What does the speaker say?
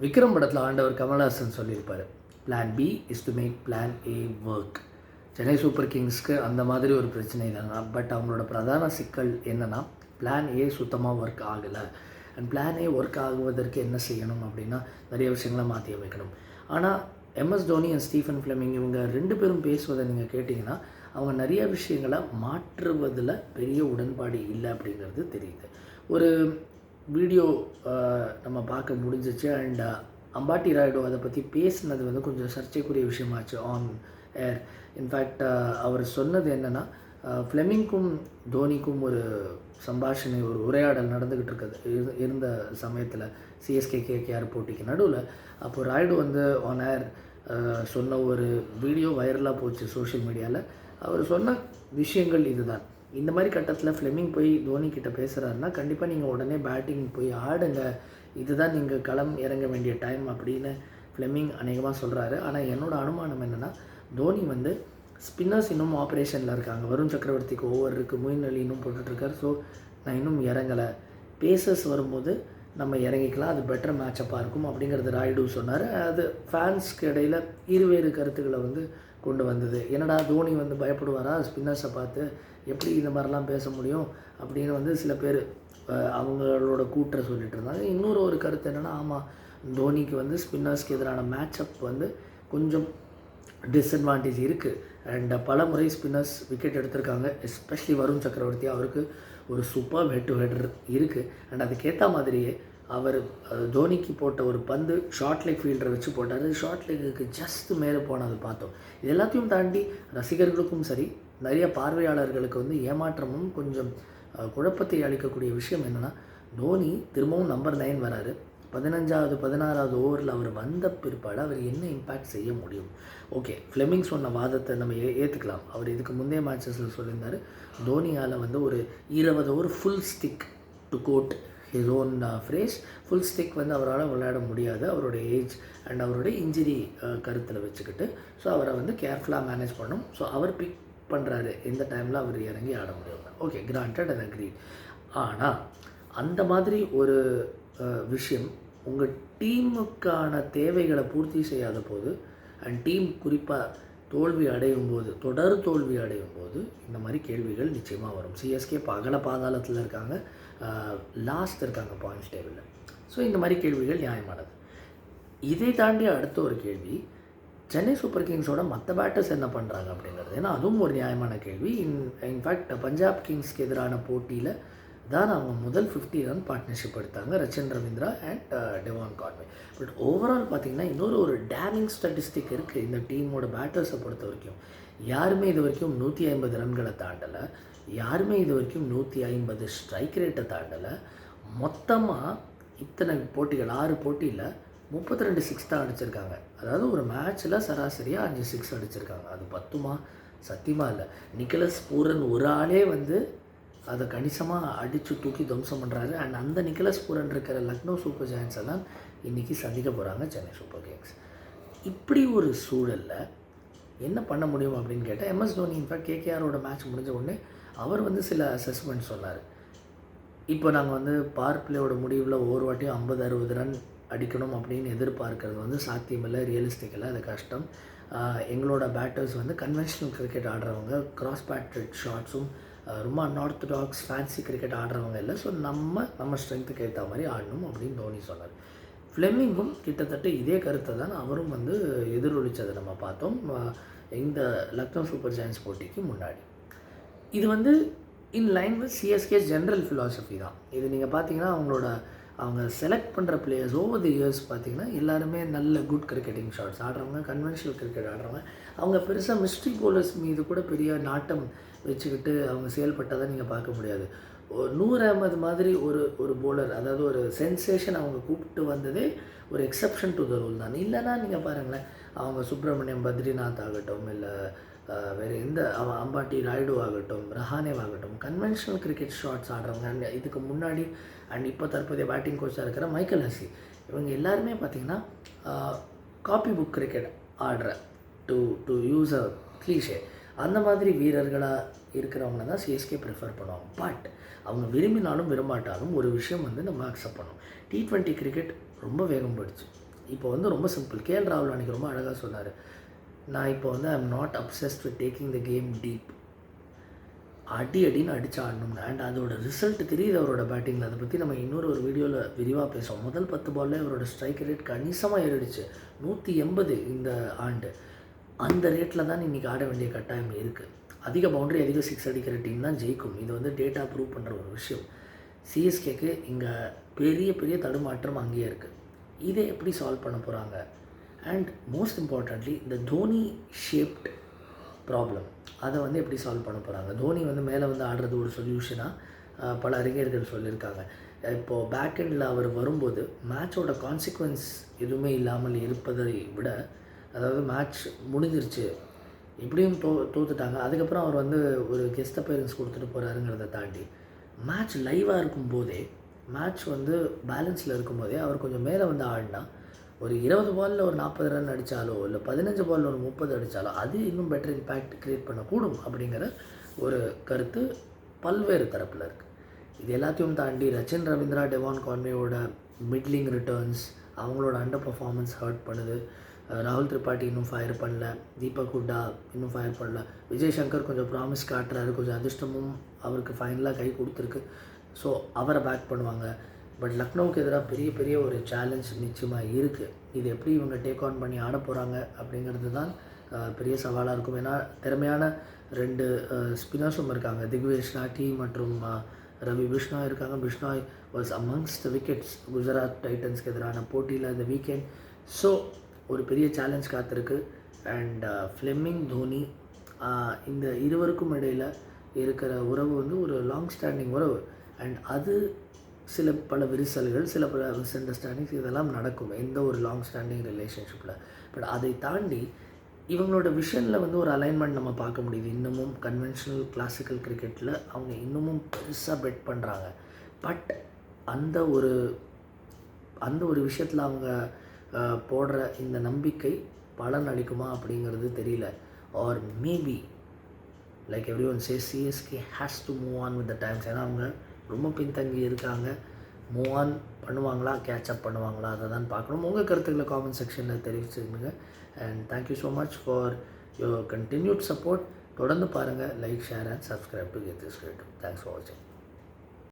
விக்ரம் படத்தில் ஆண்டவர் கமல்ஹாசன் சொல்லியிருப்பார். Plan B is to make plan A work Chennai super கிங்ஸ்க்கு அந்த மாதிரி ஒரு பிரச்சனை இல்லைன்னா பட் அவங்களோட பிரதான சிக்கல் என்னென்னா பிளான் ஏ சுத்தமாக ஒர்க் ஆகலை. அண்ட் பிளான் ஏ ஒர்க் ஆகுவதற்கு என்ன செய்யணும் அப்படின்னா நிறைய விஷயங்களை மாற்றி அமைக்கணும். ஆனால் M S Dhoni and Stephen Fleming இவங்க ரெண்டு பேரும் பேசுவதை நீங்கள் கேட்டிங்கன்னா அவங்க நிறைய விஷயங்களை மாற்றுவதில் பெரிய உடன்பாடு இல்லை அப்படிங்கிறது தெரியுது. ஒரு வீடியோ நம்ம பார்க்க முடிஞ்சிச்சு. அண்ட் அம்பாட்டி ராய்டு அதை பற்றி பேசினது வந்து கொஞ்சம் சர்ச்சைக்குரிய விஷயமாச்சு ஆன் ஏர் இன்ஃபேக்ட் அவர் சொன்னது என்னென்னா ஃப்ளெமிங்க்கும் தோனிக்கும் ஒரு சம்பாஷணை ஒரு உரையாடல் நடந்துக்கிட்டு இருக்குது. இரு- இருந்த சமயத்தில் சிஎஸ்கே கேகேஆர் போட்டிக்கு நடுவில் அப்போ ராய்டு வந்து ஆன் ஏர் சொன்ன ஒரு வீடியோ வைரலாக போச்சு சோஷியல் மீடியாவில் அவர் சொன்ன விஷயங்கள் இதுதான். இந்த மாதிரி கட்டத்தில் ஃப்ளெமிங் போய் தோனி கிட்ட பேசுகிறாருன்னா கண்டிப்பாக நீங்கள் உடனே பேட்டிங் போய் ஆடுங்க. இதுதான் நீங்கள் களம் இறங்க வேண்டிய டைம் அப்படின்னு ஃப்ளெமிங் அநேகமாக சொல்கிறாரு ஆனால் என்னோடய அனுமானம் என்னென்னா தோனி வந்து ஸ்பின்னர்ஸ் இன்னும் ஆப்ரேஷனில் இருக்காங்க. வருண் சக்கரவர்த்திக்கு ஓவர் இருக்குது மொயின் அலி இன்னும் போட்டுட்ருக்கார் ஸோ நான் இன்னும் இறங்கலை. பேசர்ஸ் வரும்போது நம்ம இறங்கிக்கலாம். அது பெட்டர் மேட்சப்பாக இருக்கும் அப்படிங்கிறது ராய்டு சொன்னார். அது ஃபேன்ஸ்க்கு இடையில் இருவேறு கருத்துக்களை வந்து கொண்டு வந்தது. என்னடா தோனி வந்து பயப்படுவாரா? ஸ்பின்னர்ஸை பார்த்து எப்படி இந்த மாதிரிலாம் பேச முடியும் அப்படின்னு வந்து சில பேர் அவங்களோட கூற்றை சொல்லிட்டு இருந்தாங்க. இன்னொரு ஒரு கருத்து என்னென்னா ஆமாம் தோனிக்கு வந்து ஸ்பின்னர்ஸ்க்கு எதிரான மேட்சப் வந்து கொஞ்சம் டிஸ்அட்வான்டேஜ் இருக்குது அண்ட் பல முறை ஸ்பின்னர்ஸ் விக்கெட் எடுத்திருக்காங்க. எஸ்பெஷலி வருண் சக்கரவர்த்தி அவருக்கு ஒரு சூப்பர் ஹெட் டு ஹெட்டர் இருக்குது அண்ட் அதுக்கேற்ற மாதிரியே அவர் தோனிக்கு போட்ட ஒரு பந்து ஷார்ட் லெக் ஃபீல்டரை வச்சு போட்டார். ஷார்ட் லெக்குக்கு ஜஸ்ட் மேலே போனதை பார்த்தோம். இது எல்லாத்தையும் தாண்டி ரசிகர்களுக்கும் சரி நிறைய பார்வையாளர்களுக்கு வந்து ஏமாற்றமும் கொஞ்சம் குழப்பத்தை அளிக்கக்கூடிய விஷயம் என்னென்னா தோனி திரும்பவும் நம்பர் நைன் வராரு. பதினஞ்சாவது பதினாறாவது ஓவரில் அவர் வந்த பிற்பாடு அவர் என்ன இம்பேக்ட் செய்ய முடியும்? ஓகே ஃப்ளெமிங் சொன்ன வாதத்தை நம்ம ஏ ஏற்றுக்கலாம் அவர் இதுக்கு முந்தைய மேட்சஸில் சொல்லியிருந்தார் தோனியால் வந்து ஒரு இருபது over full stick to code his own phrase full stick வந்து அவரால் விளையாட முடியாது. அவருடைய ஏஜ் அண்ட் அவருடைய இன்ஜுரி கருத்தில் வச்சுக்கிட்டு ஸோ அவரை வந்து கேர்ஃபுல்லாக மேனேஜ் பண்ணணும். ஸோ அவர் பிக் பண்ணுறாரு இந்த டைமில் அவர் இறங்கி ஆட முடியும். ஓகே கிராண்டட் அண்ட் அக்ரி ஆனால் அந்த மாதிரி ஒரு விஷயம் உங்கள் டீமுக்கான தேவைகளை பூர்த்தி செய்யாத போது அண்ட் டீம் குறிப்பாக தோல்வி அடையும் போது தொடர் தோல்வி அடையும் போது இந்த மாதிரி கேள்விகள் நிச்சயமாக வரும். சிஎஸ்கே பகல பாதாளத்தில் இருக்காங்க. லாஸ்ட் இருக்காங்க பாயிண்ட்ஸ் டேபிளில் ஸோ இந்த மாதிரி கேள்விகள் நியாயமானது. இதை தாண்டி அடுத்த ஒரு கேள்வி சென்னை சூப்பர் கிங்ஸோட மற்ற பேட்டர்ஸ் என்ன பண்ணுறாங்க அப்படிங்கிறது? ஏன்னா அதுவும் ஒரு நியாயமான கேள்வி. இன் இன்ஃபேக்ட் பஞ்சாப் கிங்ஸ்க்கு எதிரான போட்டியில் தான் அவங்க முதல் 50 ரன் பார்ட்னர்ஷிப் எடுத்தாங்க. Rachin Ravindra and Devon Conway but overall பார்த்தீங்கன்னா இன்னொரு ஒரு டேமிங் ஸ்டாட்டிஸ்டிக் இருக்குது இந்த டீமோட பேட்டர்ஸை பொறுத்த வரைக்கும். யாருமே இது வரைக்கும் நூற்றி ஐம்பது ரன்களை தாண்டலை. யாருமே இது வரைக்கும் நூற்றி ஐம்பது ஸ்ட்ரைக் ரேட்டை தாண்டலை. மொத்தமாக இத்தனை போட்டிகள் ஆறு போட்டியில் முப்பத்தி ரெண்டு சிக்ஸ் தான் அடிச்சிருக்காங்க. அதாவது ஒரு மேட்ச்சில் சராசரியாக அஞ்சு சிக்ஸ் அடிச்சிருக்காங்க. அது பத்துமா? சத்தியமாக இல்லை. நிக்கலஸ் பூரன் ஒரு ஆளே வந்து அதை கணிசமாக அடித்து தூக்கி துவம்சம் பண்ணுறாரு அண்ட் அந்த நிக்கலஸ் பூரன் இருக்கிற லக்னோ சூப்பர் ஜாயின்ஸை தான் இன்றைக்கி சந்திக்க போகிறாங்க சென்னை சூப்பர் கிங்ஸ். இப்படி ஒரு சூழலில் என்ன பண்ண முடியும் அப்படின்னு கேட்டால் M S Dhoni in fact கேகேஆரோட match முடிஞ்ச உடனே அவர் வந்து சில அசஸ்மெண்ட் சொன்னார். இப்போ நாங்கள் வந்து பார் பிளேயோட முடிவில் ஒவ்வொரு வாட்டியும் ஐம்பது அறுபது ரன் அடிக்கணும் அப்படின்னு எதிர்பார்க்கறது வந்து சாத்தியமில்லை ரியலிஸ்டிக்கில் அது கஷ்டம். எங்களோட பேட்டர்ஸ் வந்து கன்வென்ஷனல் கிரிக்கெட் ஆடுறவங்க கிராஸ் பேட்டட் ஷாட்ஸும் ரொம்ப அன்ஆர்த்தடாக்ஸ் ஃபேன்சி கிரிக்கெட் ஆடுறவங்க இல்லை. ஸோ நம்ம நம்ம ஸ்ட்ரென்த்துக்கு ஏற்ற மாதிரி ஆடணும் அப்படின்னு தோனி சொன்னார். ஃப்ளெமிங்கும் கிட்டத்தட்ட இதே கருத்தை தான் அவரும் வந்து எதிரொலித்ததை நம்ம பார்த்தோம் இந்த லக்னோ சூப்பர் ஜாயின்ஸ் போட்டிக்கு முன்னாடி. இது வந்து in line with CSK general philosophy தான். இது நீங்கள் பார்த்தீங்கன்னா அவங்களோட அவங்க செலக்ட் பண்ணுற பிளேயர்ஸ் ஓவர் தி இயர்ஸ் பார்த்திங்கன்னா எல்லாருமே நல்ல குட் கிரிக்கெட்டிங் ஷாட்ஸ் ஆடுறவங்க கன்வென்ஷனல் கிரிக்கெட் ஆடுறவங்க அவங்க பெருசாக மிஸ்ட்ரி போலர்ஸ் மீது கூட பெரிய நாட்டம் வச்சுக்கிட்டு அவங்க செயல்பட்டதை நீங்கள் பார்க்க முடியாது. ஒரு நூர் அஹமது மாதிரி ஒரு ஒரு போலர் அதாவது ஒரு சென்சேஷன் அவங்க கூப்பிட்டு வந்ததே ஒரு எக்ஸப்ஷன் டு த ரூல் தான். இல்லைன்னா நீங்கள் பாருங்களேன் அவங்க சுப்பிரமணியம் பத்ரிநாத் ஆகட்டும் இல்லை வேறு எந்த அவன் அம்பாட்டி ராய்டு ஆகட்டும் ரஹானேவ் ஆகட்டும் கன்வென்ஷனல் கிரிக்கெட் ஷாட்ஸ் ஆடுறவங்க அண்ட் இதுக்கு முன்னாடி அண்ட் இப்போ தற்போதைய பேட்டிங் கோச்சாக இருக்கிற மைக்கேல் ஹசி இவங்க எல்லாருமே பார்த்திங்கன்னா காப்பி புக் கிரிக்கெட் ஆடுற to to use a cliché அந்த மாதிரி வீரர்களாக இருக்கிறவங்க தான் சிஎஸ்கே ப்ரிஃபர் பண்ணுவாங்க. பட் அவங்க விரும்பினாலும் விரும்பாட்டாலும் ஒரு விஷயம் வந்து நம்ம அக்செப்ட் பண்ணோம். டி ட்வெண்ட்டி கிரிக்கெட் ரொம்ப வேகம் போயிடுச்சு. இப்போ வந்து ரொம்ப சிம்பிள். கேஎல் ராகுல் அன்றைக்கி ரொம்ப அழகாக சொன்னார். நான் இப்போ வந்து I'm not obsessed with taking the game deep அடி அடின்னு அடிச்சு ஆடணும்னு அண்ட் அதோட ரிசல்ட் தெரியுது அவரோட பேட்டிங்கில் அதை பற்றி நம்ம இன்னொரு ஒரு வீடியோவில் விரிவாக பேசுவோம். முதல் பத்து பால்ல இவரோட ஸ்ட்ரைக் ரேட் கணிசமாக ஏறிடுச்சு. நூற்றி எண்பது இந்த ஆண்டு. அந்த ரேட்டில் தான் இன்றைக்கி ஆட வேண்டிய கட்டாயம் இருக்குது அதிக பவுண்டரி அதிக சிக்ஸ் அடிக்கிற டீம் தான் ஜெயிக்கும். இது வந்து டேட்டா ப்ரூவ் பண்ணுற ஒரு விஷயம். சிஎஸ்கேக்கு இங்கே பெரிய பெரிய தடுமாற்றம் அங்கேயே இருக்குது இதை எப்படி சால்வ் பண்ண போகிறாங்க அண்ட் மோஸ்ட் இம்பார்ட்டண்ட்லி இந்த தோனி ஷேப்ட் ப்ராப்ளம் அதை வந்து எப்படி சால்வ் பண்ண போகிறாங்க தோனி வந்து மேலே வந்து ஆடுறது ஒரு சொல்யூஷனாக பல அறிஞர்கள் சொல்லியிருக்காங்க. இப்போது பேக் எண்டில் அவர் வரும்போது மேட்சோட கான்சிக்வன்ஸ் எதுவுமே இல்லாமல் இருப்பதை விட அதாவது மேட்ச் முடிஞ்சிருச்சு இப்படியும் தோ தோத்துட்டாங்க. அதுக்கப்புறம் அவர் வந்து ஒரு கெஸ்ட் அப்பேரன்ஸ் கொடுத்துட்டு போகிறாருங்கிறத தாண்டி மேட்ச் லைவாக இருக்கும்போதே மேட்ச் வந்து பேலன்ஸில் இருக்கும்போதே அவர் கொஞ்சம் மேலே வந்து ஆடினா ஒரு இருபது பாலில் ஒரு நாற்பது ரன் அடித்தாலோ இல்லை பதினஞ்சு பாலில் ஒரு முப்பது அடித்தாலோ அது இன்னும் பெட்டர் இம்பேக்ட் க்ரியேட் பண்ணக்கூடும் அப்படிங்கிற ஒரு கருத்து பல்வேறு தரப்பில் இருக்குது இது எல்லாத்தையும் தாண்டி ரச்சின் ரவீந்திரா டெவான் கான்வேயோட மிட்லிங் ரிட்டர்ன்ஸ் அவங்களோட அண்டர் பர்ஃபார்மன்ஸ் ஹர்ட் பண்ணுது ராகுல் திரிபாட்டி இன்னும் ஃபயர் பண்ணல. தீபக் ஹுட்டா இன்னும் ஃபயர் பண்ணல. விஜய் சங்கர் கொஞ்சம் ப்ராமிஸ் காட்டுறாரு. கொஞ்சம் அதிர்ஷ்டமும் அவருக்கு ஃபைனலாக கை கொடுத்துருக்கு. ஸோ அவரை பேக் பண்ணுவாங்க. பட் லக்னோவுக்கு எதிராக பெரிய பெரிய ஒரு சேலஞ்ச் நிச்சயமாக இருக்குது இது எப்படி இவங்க டேக் ஆன் பண்ணி ஆட போகிறாங்க அப்படிங்கிறது தான் பெரிய சவாலாக இருக்கும். ஏன்னா திறமையான ரெண்டு ஸ்பின்னர்ஸும் இருக்காங்க. திக்வேஷ் நாட்டி மற்றும் ரவி பிஷ்ணா இருக்காங்க. Bishnoi was amongst wickets Gujarat டைட்டன்ஸ்க்கு எதிரான போட்டியில் இந்த வீக்கெண்ட் ஸோ ஒரு பெரிய சேலஞ்ச் காத்திருக்கு. அண்ட் ஃப்ளெமிங் தோனி இந்த இருவருக்கும் இடையில் இருக்கிற உறவு வந்து ஒரு லாங் ஸ்டாண்டிங் உறவு. அண்ட் அது சில பல விரிசல்கள் சில பல மிஸ் அண்டர்ஸ்டாண்டிங்ஸ் இதெல்லாம் நடக்கும் எந்த ஒரு லாங் ஸ்டாண்டிங் ரிலேஷன்ஷிப்பில் பட் அதை தாண்டி இவங்களோட விஷனில் வந்து ஒரு அலைன்மெண்ட் நம்ம பார்க்க முடியுது. இன்னமும் கன்வென்ஷனல் கிளாசிக்கல் கிரிக்கெட்டில் அவங்க இன்னமும் பெருசாக பெட் பண்ணுறாங்க பட் அந்த ஒரு அந்த ஒரு விஷயத்தில் அவங்க போடுற இந்த நம்பிக்கை பலன் அளிக்குமா அப்படிங்கிறது தெரியல. Or maybe like every one say CSK has to move on with the times ஏன்னா அவங்க ரொம்ப பின்தங்கி இருக்காங்க. மூவ் ஆன் பண்ணுவாங்களா? கேட்சப் பண்ணுவாங்களா? அதை தான் பார்க்கணும். உங்கள் கருத்துக்களை காமெண்ட் செக்ஷனில் தெரிவிச்சுக்கணுங்க and thank you so much for your continued support தொடர்ந்து பாருங்கள் like share and subscribe to get this great thanks for வாட்சிங்